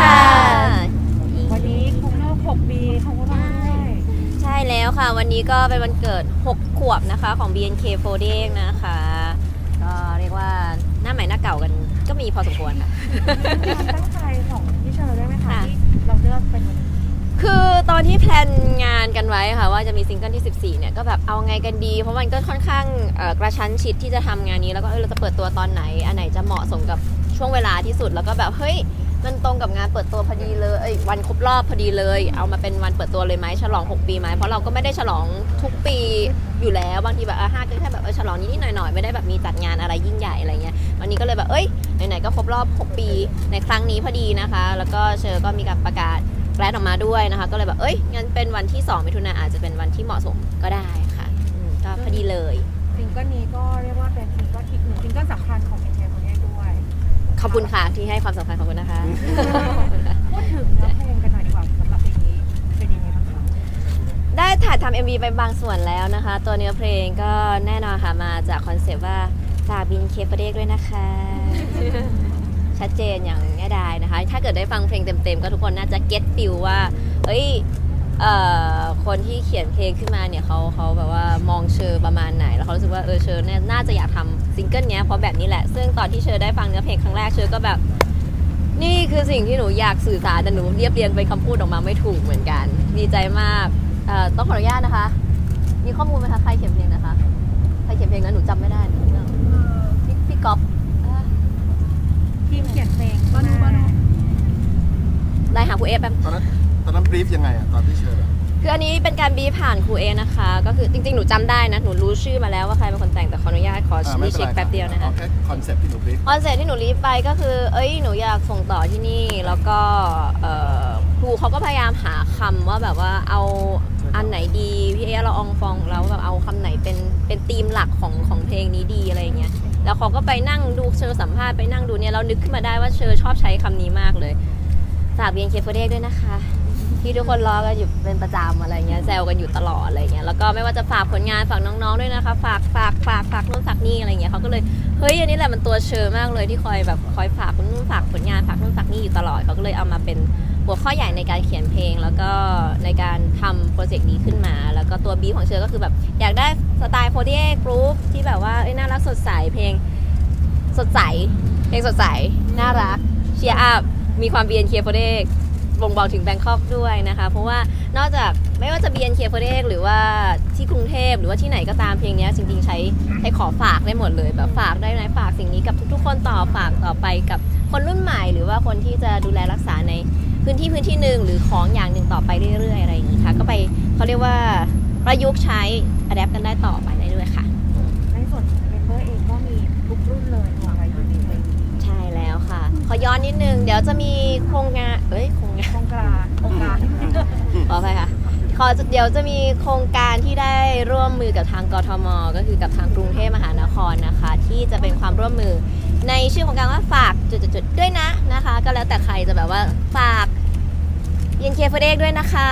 ค่ะ วันนี้ครบรอบ6ปีของพวกเราด้วย ใช่แล้วค่ะ วันนี้ก็เป็นวันเกิด 6 ขวบนะคะของ BNK48 นะคะ ก็เรียกว่าหน้าใหม่หน้าเก่ากันก็มีพอสมควรค่ะมีความตั้งใจของพี่เชอร์ด้วยไหมคะค่ะ ที่เราเลือกเป็นวันนี้คือตอนที่แพลนงานกันไว้ค่ะ ว่าจะมีซิงเกิลที่ 14 เนี่ย ก็แบบเอาไงกันดี เพราะมันก็ค่อนข้างเอ่อกระชั้นชิดที่จะทำงานนี้แล้วก็เออเราจะเปิดตัวตอนไหน อันไหนจะเหมาะสมกับช่วงเวลาที่สุดแล้วก็แบบเฮ้ย มันตรงกับงานเปิดตัวพอดีเลยเอ้ยวันครบรอบพอดีเลย เอามาเป็นวันเปิดตัวเลยไหมฉลอง 6 ปีไหมเพราะเราก็ไม่ได้ฉลองทุกปีอยู่แล้วบางทีแบบเออห้าก็แค่แบบเออฉลองนิดๆหน่อยๆไม่ได้แบบมีจัดงานอะไรยิ่งใหญ่อะไรเงี้ยวันนี้ก็เลยแบบเอ้ยไหนๆก็ครบรอบ 6 ปีในครั้งนี้พอดีนะคะ แล้วก็เชอก็มีการประกาศแกรนออกมาด้วยนะคะ ก็เลยแบบเอ้ยงั้นเป็นวันที่2มิถุนาอาจจะเป็นวันที่เหมาะสมก็ได้ค่ะอืมก็พอดีเลย ซิงเกิลนี้ก็เรียกว่าเป็นซิงเกิลอีกหนึ่งซิงเกิลสำคัญของเอ็น ขอบคุณค่ะที่ให้ความสำคัญขอบคุณนะคะ พูดถึงเนื้อเพลงกันหน่อยดีกว่าสำหรับเพลงนี้เป็นยังไงบ้างคะได้ถ่ายทำ MV ไปบางส่วนแล้วนะคะ ตัวเนื้อเพลงก็แน่นอนค่ะมาจากคอนเซปต์ว่าฝากบินเคฟเดกด้วยนะคะ ชัดเจนอย่างง่ายดายนะคะ ถ้าเกิดได้ฟังเพลงเต็มๆ ก็ทุกคนน่าจะเก็ตฟิลว่า เอ้ยเอ่อ คนที่เขียนเพลงขึ้นมาเนี่ยเขาเขาแบบว่ามองเชอร์ประมาณไหน แล้วเขารู้สึกว่าเออเชอร์เนี่ยน่าจะอยากทำซิงเกิลเนี้ยเพราะแบบนี้แหละ ซึ่งตอนที่เชอร์ได้ฟังเนื้อเพลงครั้งแรกเชอร์ก็แบบ นี่คือสิ่งที่หนูอยากสื่อสารแต่หนูเรียบเรียงเป็นคำพูดออกมาไม่ถูกเหมือนกัน ดีใจมากต้องขออนุญาตนะคะ มีข้อมูลไหมคะใครเขียนเพลงนะคะ ใครเขียนเพลงนะหนูจำไม่ได้หนูเรื่องพี่พี่ก๊อฟเอ่อ ทีมเขียนเพลงก็น่า ได้หาครูเอฟแป๊บ ตอนนั้นตอนนั้นบรีฟ ยังไงอะตอนที่เชิญอะคืออันนี้เป็นการบีบผ่านครูเอนะคะ ก็คือจริงๆ หนูจำได้นะ หนูรู้ชื่อมาแล้วว่าใครเป็นคนแต่งแต่ขออนุญาตขออ่าไม่รีป็นเช็คไรแป๊บเดียวนะคะอาแค่คอนเซ็ปต์ที่หนูบรีฟคอนเซ็ปต์ที่หนูรีบไปก็คือ เอ้ย หนูอยากส่งต่อที่นี่ แล้วก็เอ่อครูเขาก็พยายามหาคำว่าแบบว่าเอาอันไหนดี พี่เอเราอองฟองเราแบบเอาคำไหนเป็นเป็นธีมหลักของของเพลงนี้ดีอะไรเงี้ย แล้วเขาก็ไปนั่งดูเชอร์สัมภาษณ์ไปนั่งดูเนี่ยเรานึกขึ้นมาได้ว่าเชอร์ชอบใช้คำนี้มากเลย ฝากเบียนเคฟเดกด้วยนะคะ ที่ทุกคนรอกันอยู่เป็นประจำอะไรเงี้ยแซวกันอยู่ตลอดอะไรเงี้ยแล้วก็ไม่ว่าจะฝากผลงานฝากน้องๆด้วยนะคะฝากฝากฝากฝากนู่นฝากนี่อะไรเงี้ยเขาก็เลยเฮ้ยอันนี้แหละมันตัวเชอร์มากเลยที่คอยแบบคอยฝากนู่นฝากผลงานฝากนู่นฝากนี่อยู่ตลอดเขาก็เลยเอามาเป็นหัวข้อใหญ่ในการเขียนเพลง แล้วก็ในการทำโปรเจกต์นี้ขึ้นมา แล้วก็ตัวบีของเชอร์ก็คือแบบอยากได้สไตล์โพดีเอกรุ๊ปที่แบบว่าเอ้ยน่ารักสดใสเพลงสดใสเพลงสดใสน่ารักเชียร์อัพมีความ BNK โพดีเอก บ่งบอกถึงแบงคอกด้วยนะคะ เพราะว่านอกจากไม่ว่าจะ BNK โพดีเอกหรือว่าที่กรุงเทพหรือว่าที่ไหนก็ตามเพลงนี้จริงๆใช้ให้ขอฝากได้หมดเลยแบบฝากได้ไหมฝากสิ่งนี้กับทุกๆ คนต่อฝากต่อไปกับคนรุ่นใหม่ หรือว่าคนที่จะดูแลรักษาในพื้นที่พื้นที่หนึ่งหรือของอย่างหนึ่งต่อไปเรื่อยๆอะไรอย่างนี้ค่ะก็ไปเขาเรียกว่าประยุกต์ใช้อัดแอปกันได้ต่อไป ขอย้อนนิดนึง เดี๋ยวจะมีโครงงานเอ้ยโครงงานโครงการโครงการขออภัยค่ะขอเดี๋ยวจะมีโครงการที่ได้ร่วมมือกับทางกทม ก็คือกับทางกรุงเทพมหานครนะคะ ที่จะเป็นความร่วมมือในชื่อของการว่าฝากจุดๆๆด้วยนะนะคะ ก็แล้วแต่ใครจะแบบว่าฝากเย็นเคฟเดกด้วยนะคะ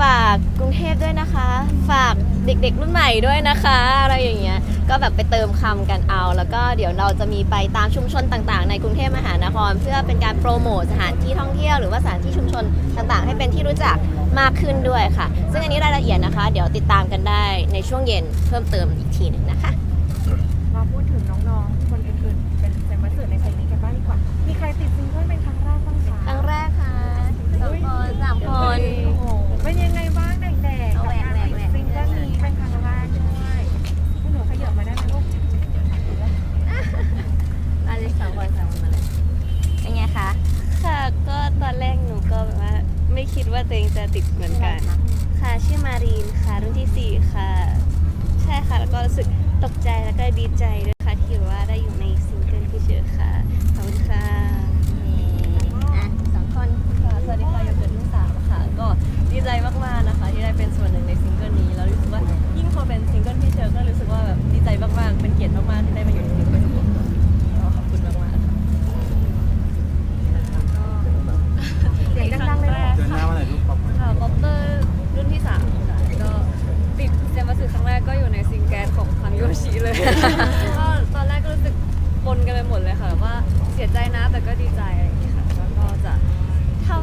ฝากกรุงเทพด้วยนะคะ ฝากเด็กๆรุ่นใหม่ด้วยนะคะ อะไรอย่างเงี้ย ก็แบบไปเติมคำกันเอา แล้วก็เดี๋ยวเราจะมีไปตามชุมชนต่างๆ ในกรุงเทพมหานคร เพื่อเป็นการโปรโมทสถานที่ท่องเที่ยวหรือว่าสถานที่ชุมชนต่างๆ ให้เป็นที่รู้จักมากขึ้นด้วยค่ะ ซึ่งอันนี้รายละเอียดนะคะ เดี๋ยวติดตามกันได้ในช่วงเย็นเพิ่มเติมอีกทีหนึ่งนะคะ ดีใจด้วยค่ะที่แบบว่าได้อยู่ในซิงเกิลที่เชื่อค่ะ ขอบคุณค่ะ อะสองคน ค่ะสวัสดีค่ะยกเกิดรุ่นสามค่ะ ก็ดีใจมากๆนะคะ ที่ได้เป็นส่วนหนึ่งในซิงเกิลนี้แล้วรู้สึกว่ายิ่งพอเป็นซิงเกิลที่เชอร์ก็รู้สึกว่าแบบดีใจมากๆ เป็นเกียรติมากๆที่ได้มาอยู่ในซิงเกิลนี้ก็ขอบคุณมากๆค่ะ เสียงดังๆเลยลูก เดินหน้ามาหน่อยลูกป๊อป ค่ะป๊อปเตอร์รุ่นที่สามค่ะก็ติดเซมบัสสึครั้งแรกก็อยู่ในซิงแกนของคังโยชิเลย ก็ตอนแรกก็รู้สึกปนกันไปหมดเลยค่ะว่าเสียใจนะแต่ก็ดีใจอะไรอย่างเงี้ยค่ะแล้วก็จะ ถา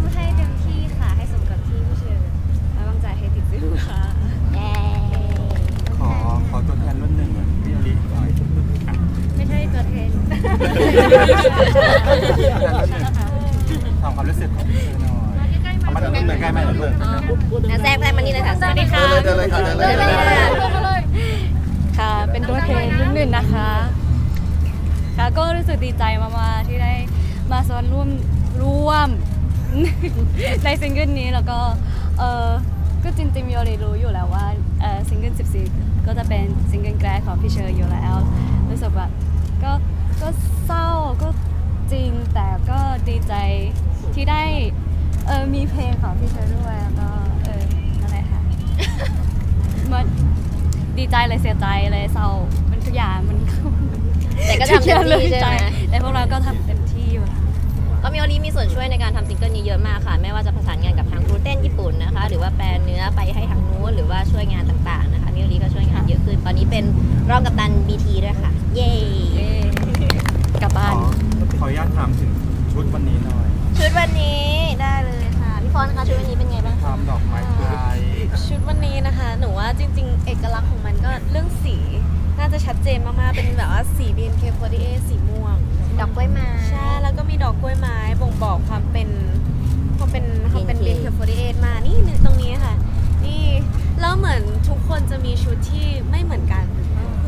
มความรู้สึกของพี่เชอร์หน่อยเอา มาเดินใกล้ๆไหมเดินนะแซกแซกมานี่เลยค่ะสวัสดีค่ะ เดินเลยเดินเลยค่ะเดินเลยเดินเลยค่ะค่ะ เป็นตัวแทนนิดนึงนะคะ ค่ะ ก็รู้สึกดีใจมากๆที่ได้มาซ้อนร่วมร่วม ในซิงเกิลนี้แล้วก็เออก็จริงๆมีโอรีรู้อยู่แล้วว่าเออซิงเกิล14 ก็จะเป็นซิงเกิลแรกของพี่เชอร์อยู่แล้วรู้สึกแบบก็ก็เศร้าก็จริงแต่ก็ดีใจที่ได้ เออมีเพลงของพี่เชอร์ด้วยแล้วก็เออนั่นแหละค่ะ มันดีใจเลยเสียใจเลยเศร้ามันทุกอย่างมัน แต่ก็ทำเต็มที่ใช่ไหมแต่พวกเราก็ทำเต็มที่อยู่ค่ะก็มีโอลีมีส่วนช่วยในการทำซิงเกิลนี้เยอะมากค่ะ ไม่ว่าจะประสานงานกับทางครูเต้นญี่ปุ่นนะคะ หรือว่าแปลเนื้อไปให้ทางนู้นหรือว่าช่วยงานต่างๆนะคะมีโอลีก็ช่วยงานเยอะขึ้น ตอนนี้เป็นรองกัปตัน BT ด้วยค่ะ เย้ กลับ ข บ้า อน ขออนุญาตถามถึงชุดวันนี้หน่อย ชุดวันนี้ได้เลยค่ะ พี่ฟ อนคะชุดวันนี้เป็นไงบ้างคคะวามดอกไม้ไทยชุดวันนี้นะคะ หนูว่าจริง ๆ เอกลักษณ์ของมันก็เรื่องสีน่าจะชัดเจนมากๆ เป็นแบบว่าสี BNK48 สีม่วง ดอกกล้วยไม้ใช่ แล้วก็มีดอกกล้วยไม้บ่งบอกความเป็นความเป็นความเป็น BNK BNK48 มานี่นี่ตรงนี้ค่ะ นี่แล้วเหมือนทุกคนจะมีชุดที่ไม่เหมือนกัน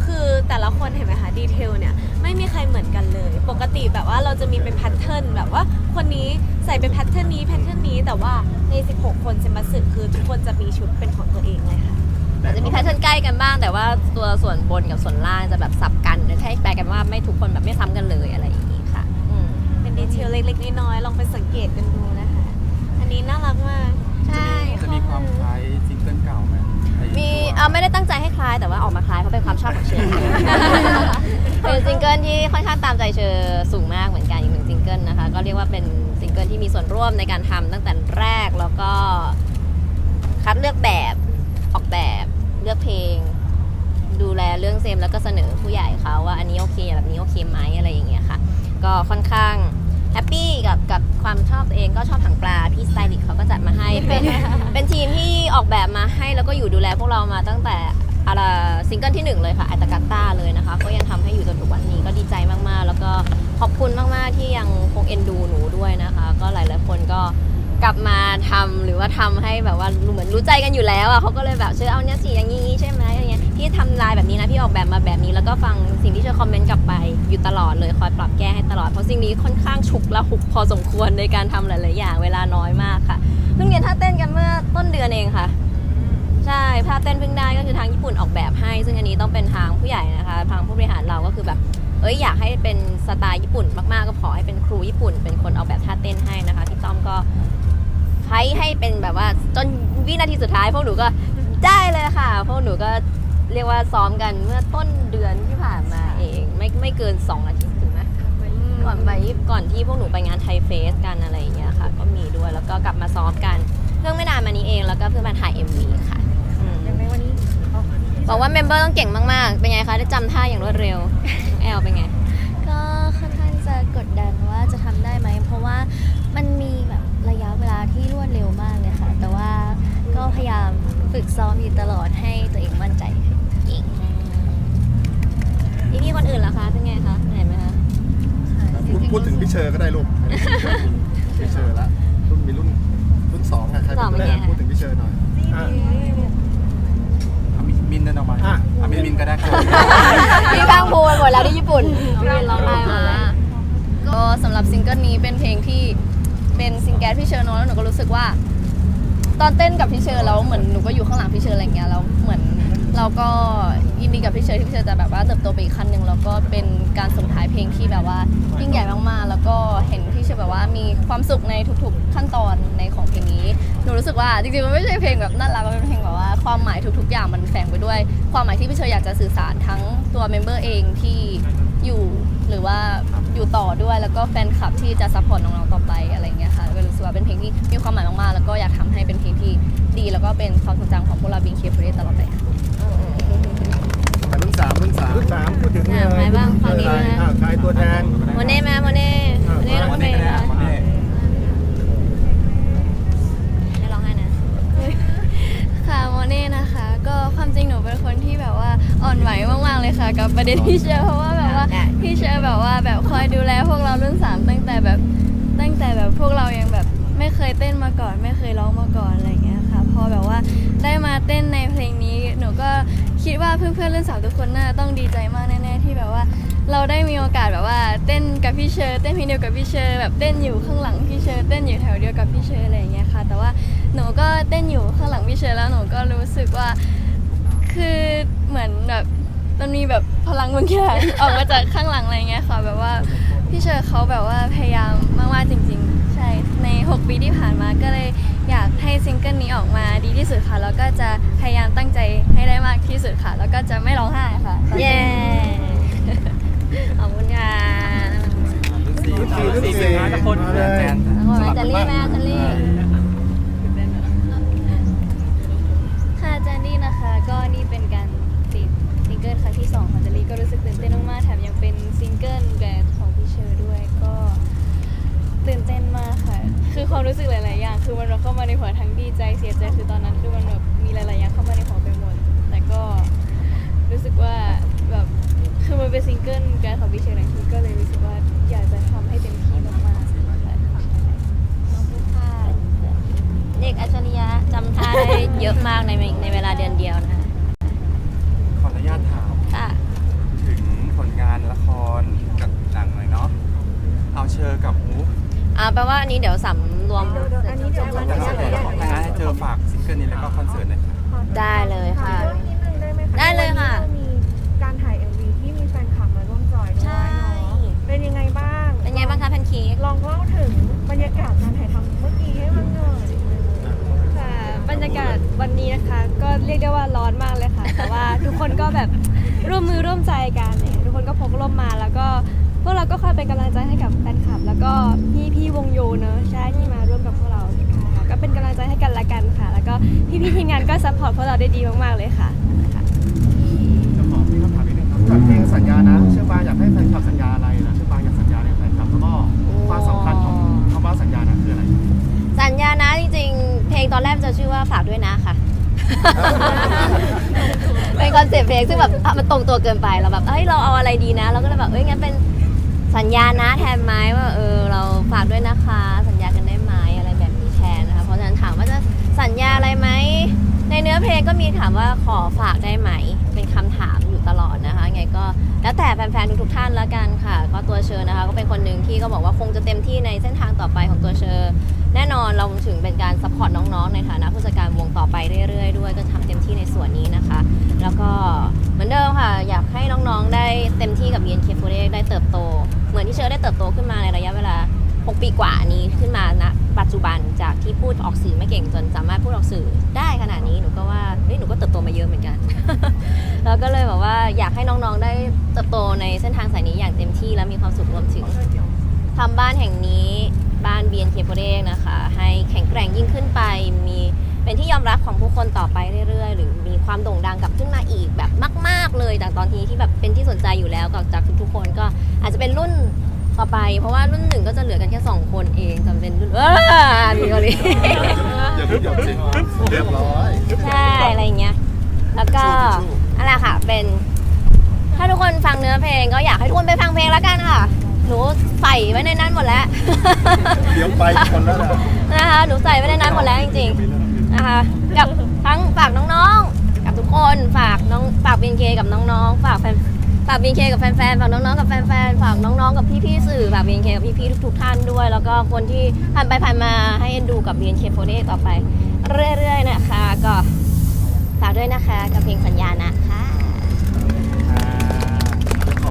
คือแต่ละคนเห็นไหมคะดีเทลเนี่ย ไม่มีใครเหมือนกันเลย ปกติแบบว่าเราจะมีเป็นแพทเทิร์นแบบว่าคนนี้ใส่เป็นแพทเทิร์นนี้แพทเทิร์นนี้แต่ว่าใน 16 คนเซมบัสสึคือทุกคนจะมีชุดเป็นของตัวเองเลยค่ะ อาจจะมีแพทเทิร์นใกล้กันบ้าง แต่ว่าตัวส่วนบนกับส่วนล่างจะแบบสับกันใช่แปลกันว่าไม่ทุกคนแบบไม่ซ้ำกันเลยอะไรอย่างนี้ค่ะอืม เป็นดีเทลเล็กๆน้อยๆลองไปสังเกตกันดูนะคะ อันนี้น่ารักมาก ใช่ จะมีความคล้ายซิงเกิลเก่าไหมใน มีตัวเอาไม่ได้ตั้งใจให้คล้ายแต่ว่าออกมาคล้ายเพราะเป็นความชอบของเชอร์เป็นซิงเกิลที่ค่อนข้างตามใจเชอร์สูงมากเหมือนกันอีกหนึ่งซิงเกิลนะคะ ก็เรียกว่าเป็นซิงเกิลที่มีส่วนร่วมในการทำตั้งแต่แรกแล้วก็คัดเลือกแบบออกแบบเลือกเพลง ดูแลเรื่องเซมแล้วก็เสนอผู้ใหญ่เขาว่าอันนี้โอเคแบบนี้โอเคไหมอะไรอย่างเงี้ยค่ะ ก็ค่อนข้าง แฮปปี้กับกับความชอบตัวเองก็ชอบถังปลา พี่สไตลิสต์เขาก็จัดมาให้เป็น เป็นทีมที่ออกแบบมาให้แล้วก็อยู่ดูแลพวกเรามาตั้งแต่อะไรซิงเกิลที่หนึ่งเลยค่ะไอตากาต้าเลยนะคะ ก็ยังทำให้อยู่จนถึงวันนี้ก็ดีใจมากๆ แล้วก็ขอบคุณมากๆที่ยังคงเอ็นดูหนูด้วยนะคะ ก็หลายๆคนก็กลับมาทำหรือว่าทำให้แบบว่าเหมือนรู้ใจกันอยู่แล้วอะเขาก็เลยแบบเชื่อเอาเนี้ยสีอย่างนี้ใช่ไหมอะไรเงี้ย พี่ทำลายแบบนี้นะพี่ออกแบบมาแบบนี้ แล้วก็ฟังสิ่งที่เชื่อคอมเมนต์กลับไปอยู่ตลอดเลยคอยปรับแก้ให้ตลอดเพราะสิ่งนี้ค่อนข้างฉุกและหุกพอสมควรในการทำหลาย ๆ อย่างเวลาน้อยมากค่ะเพิ่งเรียนท่าเต้นกันเมื่อต้นเดือนเองค่ะใช่ท่าเต้นเพิ่งได้ก็คือทางญี่ปุ่นออกแบบให้ ซึ่งอันนี้ต้องเป็นทางผู้ใหญ่นะคะ ทางผู้บริหารเราก็คือแบบเอ้ยอยากให้เป็นสไตล์ญี่ปุ่นมาก ๆ ก็ขอให้เป็นครูญี่ปุ่น เป็นคนออกแบบท่าเต้นให้นะคะพี่ต้อมก็ใช้ให้เป็นแบบว่าจนวินาทีสุดท้ายพวกหนูก็ได้เลยค่ะ พวกหนูก็ เรียกว่าซ้อมกันเมื่อต้นเดือนที่ผ่านมาเอง ไม่ไม่เกิน 2 อาทิตย์ถึงไหมก่อนไปก่อนที่พวกหนูไปงานไทยเฟสกันอะไรอย่างเงี้ยค่ะ ก็มีด้วยแล้วก็กลับมาซ้อมกัน เพิ่งไม่นานมานี้เองแล้วก็เพิ่งมาถ่าย MV ค่ะอืมอย่างในวันนี้เอาบอกว่าเมมเบอร์ต้องเก่งมาก ๆ เป็นไงคะได้จำท่าอย่างรวดเร็วแอลเป็นไง ก็ค่อนข้างจะกดดันว่าจะทำได้ไหม เพราะว่ามันมีแบบระยะเวลาที่รวดเร็วมากเลยค่ะ แต่ว่าก็พยายามฝึกซ้อมอยู่ตลอดให้ตัวเองมั่นใจเอง พี่พี่ๆคนอื่นล่ะคะ เป็นไงคะเหนื่อยไหมคะ พูดพูดถึงพี่เชอร์ก็ได้ลูกพี่เชอร์ละรุ่นมีรุ่นรุ่นสองอะใครเป็นรุ่นแรกพูดถึงพี่เชอร์หน่อยเอามินมินเดินออกมาเอามินมินก็ได้ครับ พี่ข้างพูหมดแล้วที่ญี่ปุ่นพี่ร้องไห้หมดแล้ว ก็สำหรับซิงเกิลนี้เป็นเพลงที่เป็นซิงแกสพี่เชอร์เนอะแล้วหนูก็รู้สึกว่า ตอนเต้นกับพี่เชอร์แล้วเหมือนหนูก็อยู่ข้างหลังพี่เชอร์อะไรเงี้ยแล้วเหมือน เราก็ยินดีกับพี่เชอร์ที่พี่เชอร์จะแบบว่าเติบโตไปอีกขั้นหนึ่งแล้วก็เป็นการส่งท้ายเพลงที่แบบว่ายิ่งใหญ่มากๆ แล้วก็เห็นพี่เชอร์แบบว่ามีความสุขในทุกๆ ขั้นตอนในของเพลงนี้หนูรู้สึกว่าจริงๆมันไม่ใช่เพลงแบบน่ารักมันเป็นเพลงแบบว่าความหมายทุกๆ อย่างมันแฝงไปด้วย ความหมายที่พี่เชอร์อยากจะสื่อสารทั้งตัวเมมเบอร์เองที่อยู่หรือว่าอยู่ต่อด้วยแล้วก็แฟนคลับที่จะซัพพอร์ตน้องๆต่อไปอะไรเงี้ยค่ะก็รู้สึกว่าเป็นเพลงที่มีความหมายมากๆ แล้วก็อยากทำให้เป็นเพลงที่ดี แล้วก็เป็นความทรงจำของพวกเราบิงเคฟเรตลอดไปค่ะ ค่ะกับประเด็นพี่เชอร์เพราะว่าแบบว่าได้พี่เชอร์แบบว่าแบบคอยดูแลพวกเรารุ่นสามตั้งแต่แบบตั้งแต่แบบพวกเรายังแบบไม่เคยเต้นมาก่อน ไม่เคยร้องมาก่อนอะไรอย่างเงี้ยค่ะพอแบบว่าได้มาเต้นในเพลงนี้หนูก็คิดว่าเพื่อนๆรุ่นสามทุกคนน่าจะต้องดีใจมากแน่ๆที่แบบว่า เราได้มีโอกาสแบบว่าเต้นกับพี่เชอร์เต้นเพลงเดียวกับพี่เชอร์แบบเต้นอยู่ข้างหลังพี่เชอร์เต้นอยู่แถวเดียวกับพี่เชอร์อะไรอย่างเงี้ยค่ะ แต่ว่าหนูก็เต้นอยู่ข้างหลังพี่เชอร์แล้วหนูก็รู้สึกว่าคือเหมือนแบบ มันมีแบบพลังบางอย่าง ออกมาจากข้างหลังอะไรเงี้ยค่ะ แบบว่าพี่เชอร์เขาแบบว่าพยายามมากๆจริง ๆ ใช่ ใน 6 ปีที่ผ่านมาก็เลยอยากให้ซิงเกิลนี้ออกมาดีที่สุดค่ะ แล้วก็จะพยายามตั้งใจให้ได้มากที่สุดค่ะ แล้วก็จะไม่ร้องไห้ค่ะ เย้ ขอบคุณค่ะรุ่นสี่รุ่นสี่เป็นไงทุกคนแฟนแล้วก็มาจัลลี่แม่จัลลี่ค่ะเจนนี่นะคะ ก็นี่เป็นการติดซิงเกิลครั้งที่ 2 ของเจลลี่ก็รู้สึกตื่นเต้นมากๆแถมยังเป็นซิงเกิลแบบของพี่เชอร์ด้วยก็ตื่นเต้นมากค่ะ คือความรู้สึกหลาย ๆ อย่าง คือมันเข้ามาในหัวทั้งดีใจเสียใจคือตอนนั้นคือมันแบบมีหลาย ๆ อย่างเข้ามาในหัวไปหมด แต่ก็รู้สึกว่าแบบคือมันเป็นซิงเกิลการของพี่เชอร์ทั้งทีก็เลยรู้สึกว่าอยากจะทำให้เต็มที่มากๆค่ะเด็กอัจฉริยะจำท่าได้เยอะมากในในเวลาเดือนเดียวนะคะ ขออนุญาตถาม ค่ะ ถึงผลงานละครกับหนังหน่อยเนาะ เอาเชอร์กับมูฟ อ่า แปลว่าอันนี้เดี๋ยวสำรวมเดี๋ยวเดี๋ยวอันนี้เดี๋ยววันจะนี้เฉลยของงานให้เจอฝากซิงเกิลนี้แล้วก็คอนเสิร์ตหน่อยค่ะได้เลยค่ะ เรื่องนิดนึงได้ไหมคะได้เลยค่ะ วันนี้เรามีการถ่าย MV ที่มีแฟนคลับมาร่วมจอยด้วยใช่ เนาะเป็นยังไงบ้างเป็นไงบ้างคะแพนเค้ก ลองเล่าถึงบรรยากาศการถ่ายทำเมื่อกี้ให้ฟังหน่อย ค่ะบรรยากาศวันนี้นะคะ ก็เรียกได้ว่าร้อนมากเลยค่ะ แต่ว่าทุกคนก็แบบร่วมมือร่วมใจกันเนี่ยทุก คนก็พกร่มมาแล้วก็พวกเราก็คอยเป็นกำลังใจให้กับแฟนคลับ แล้วก็พี่พี่วงโยเนอะใช่ที่มาร่วมกับพวกเราค่ะก็เป็นกำลังใจให้กันละกันค่ะ แล้วก็พี่พี่ๆทีมงานก็ซัพพอร์ตพวกเราได้ดีมากๆเลยค่ะจะขอพี่คำถามนิดนึงครับจากเพลงสัญญานะ เชื่อว่าอยากให้แฟนคลับสัญญาอะไรนะเชื่อว่าอยากสัญญาอะไรกับแฟนคลับแล้วก็ความสำคัญของคำว่าสัญญานะคืออะไร สัญญานะจริงๆ เพลงตอนแรกจะชื่อว่าฝากด้วยนะค่ะ เป็นคอนเซ็ปต์เพลงซึ่งแบบอะมันตรงตัวเกินไปเราแบบเอ้ยเราเอาอะไรดีนะ เราก็เลยแบบเอ้ยงั้นเป็นสัญญานะแทนไหมว่าเออเราฝากด้วยนะคะ สัญญากันได้ไหมอะไรแบบนี้แทนนะคะเพราะฉะนั้นถามว่าจะสัญญาอะไรไหมในเนื้อเพลงก็มีถามว่าขอฝากได้ไหม เป็นคำถามอยู่ตลอดนะคะไงก็แล้วแต่แฟนๆทุกๆท่านแล้วกันค่ะ ก็ตัวเชอนะคะ ก็เป็นคนหนึ่งที่ก็บอกว่าคงจะเต็มที่ในเส้นทางต่อไปของตัวเชอแน่นอนเราถึงเป็นการซัพพอร์ตน้องๆในฐานะผู้จัดการวงต่อไปเรื่อยๆด้วยก็ทำเต็มที่ในส่วนนี้นะคะ แล้วก็เหมือนเดิมค่ะ อยากให้น้องๆได้เต็มที่กับ BNK48 ได้เติบโต เหมือนที่เชอได้เติบโตขึ้นมาในระยะเวลา 6 ปีกว่านี้ขึ้นมาณปัจจุบันจากที่พูดออกสื่อไม่เก่งจนสามารถพูดออกสื่อได้ขนาดนี้หนูก็ว่าเฮ้ยหนูก็เติบโตมาเยอะเหมือนกัน แล้วก็เลยแบบว่าอยากให้น้องๆได้เติบโตในเส้นทางสายนี้อย่างเต็มที่และมีความสุขรวมถึงทำบ้านแห่งนี้บ้าน BNK48 นะคะ ให้แข็งแกร่งยิ่งขึ้นไปมีเป็นที่ยอมรับของผู้คนต่อไปเรื่อยๆ หรือมีความโด่งดังกลับขึ้นมาอีกแบบมาก ๆ เลยจาก ตอนนี้ที่แบบเป็นที่สนใจอยู่แล้วกับจากทุกๆคนก็อาจจะเป็นรุ่นต่อไป เพราะว่ารุ่นหนึ่งก็จะเหลือกันแค่สองคนเองจะเป็นรุ่นเออมีคนนี้อย่าเพิ่งหยดจริงเรียบร้อยใช่อะไรอย่างเงี้ยแล้วก็สู้นั่นแหละค่ะเป็น ถ้าทุกคนฟังเนื้อเพลงก็อยากให้ทุกคนไปฟังเพลงแล้วกันค่ะ หนูใส่ไว้ในนั้นหมดแล้ว เดี๋ยวไปคนแล้วนะนะคะหนูใส่ไว้ในนั้นหมดแล้วจริงๆนะคะกับทั้งฝากน้องๆกับ ทุกคนฝากน้องฝากบีนเคกับน้องๆ ฝากแฟนฝากบีนเคกับแฟนๆฝากน้องๆกับแฟนๆฝากน้องๆกับพี่ๆสื่อฝากบีนเคกับพี่ๆทุกๆท่านด้วย แล้วก็คนที่ผ่านไปผ่านมาให้เอ็นดูกับบีนเคโฟเดต่อไป เรื่อยๆนะคะ ก็ฝากด้วยนะคะกับเพลงสัญญานะค่ะ